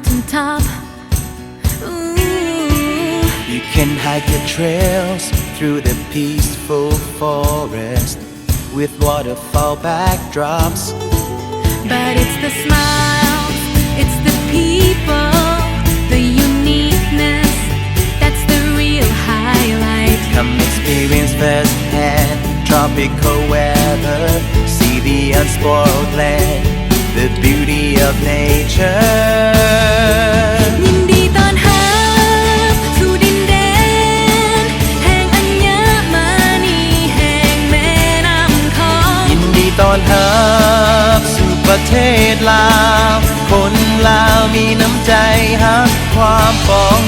top. Ooh. You can hike your trails through the peaceful forest with waterfall backdrops. But it's the smiles, it's the people, the uniqueness that's the real highlight. Come experience firsthand tropical weather. See the unspoiled land, the beauty of nature. ยินดีต้อนรับสู่ดินแดน แห่งอัญมณีแห่งแม่น้ำคองยินดีต้อนรับสู่ประเทศลาว คนลาวมีน้ำใจฮักความปรอง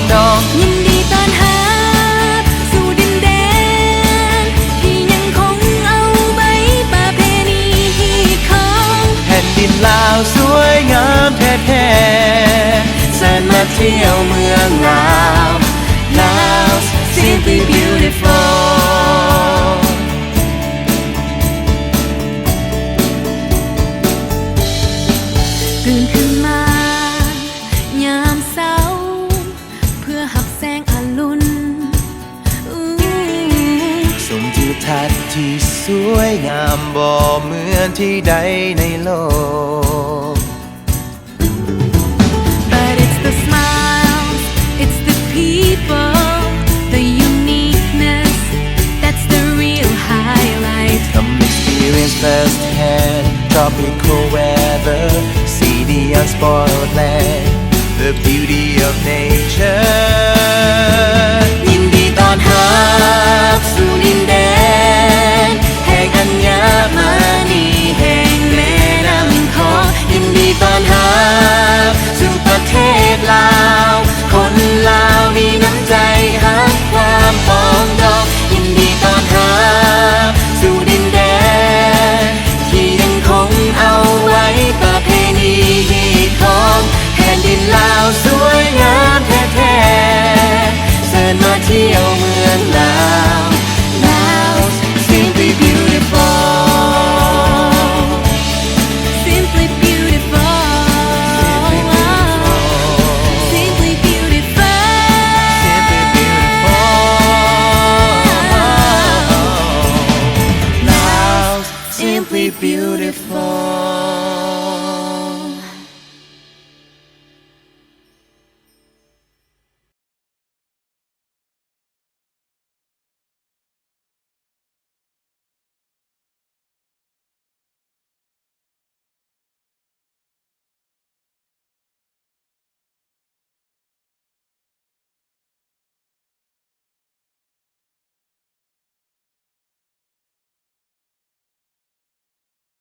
สมทิวทัศน์ที่สวยงามบ่เหมือนที่ใดในโลก But it's the smiles, it's the people, the uniqueness that's the real highlight. Come experience firsthand tropical weather. See the unspoiled land, the beauty of nature. Beautiful